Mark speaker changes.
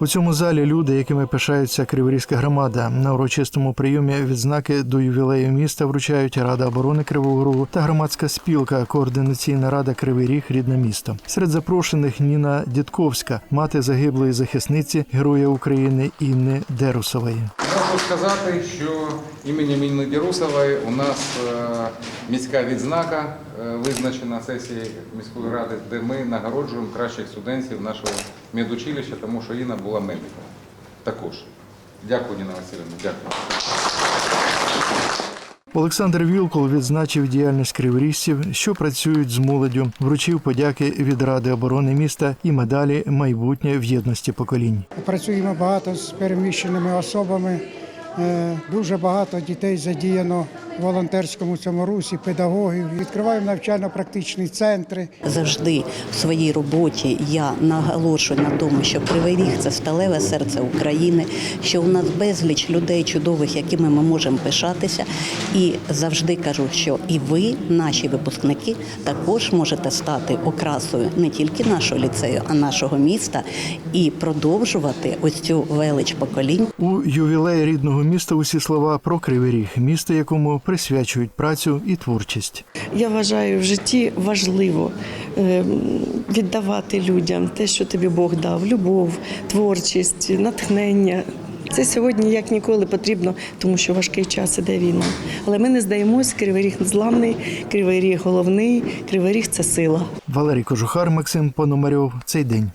Speaker 1: У цьому залі люди, якими пишається Криворізька громада, на урочистому прийомі відзнаки до ювілею міста вручають Рада оборони Кривого Рогу та громадська спілка, координаційна рада Кривий Ріг, рідне місто. Серед запрошених Ніна Дідковська, мати загиблої захисниці, героя України Інни Дерусової.
Speaker 2: Можу сказати, що іменем Інни Дірусової у нас е, міська відзнака е, визначена сесією міської ради, де ми нагороджуємо кращих студентів нашого медучилища, тому що Інна була медиком. Також. Дякую, Ніна Васильівна. Дякую.
Speaker 1: Олександр Вілкул відзначив діяльність криворіжців, що працюють з молоддю, вручив подяки від Ради оборони міста і медалі майбутнє в єдності поколінь.
Speaker 3: Працюємо багато з переміщеними особами. Е, Дуже багато дітей задіяно волонтерському цьому русі, педагогів. Відкриваємо навчально-практичні центри.
Speaker 4: Завжди в своїй роботі я наголошую на тому, що Кривий Ріг – це сталеве серце України, що у нас безліч людей чудових, якими ми можемо пишатися. І завжди кажу, що і ви, наші випускники, також можете стати окрасою не тільки нашого ліцею, а нашого міста і продовжувати ось цю велич поколінь.
Speaker 1: У ювілеї рідного міста усі слова про Кривий Ріг, місто, якому присвячують працю і творчість.
Speaker 5: Я вважаю в житті важливо е, віддавати людям те, що тобі Бог дав: любов, творчість, натхнення. Це сьогодні як ніколи потрібно, тому що важкий час іде війна. Але ми не здаємось. Кривий ріг незламний, кривий ріг головний, кривий ріг це сила.
Speaker 1: Валерій Кожухар, Максим Пономарьов. Цей день.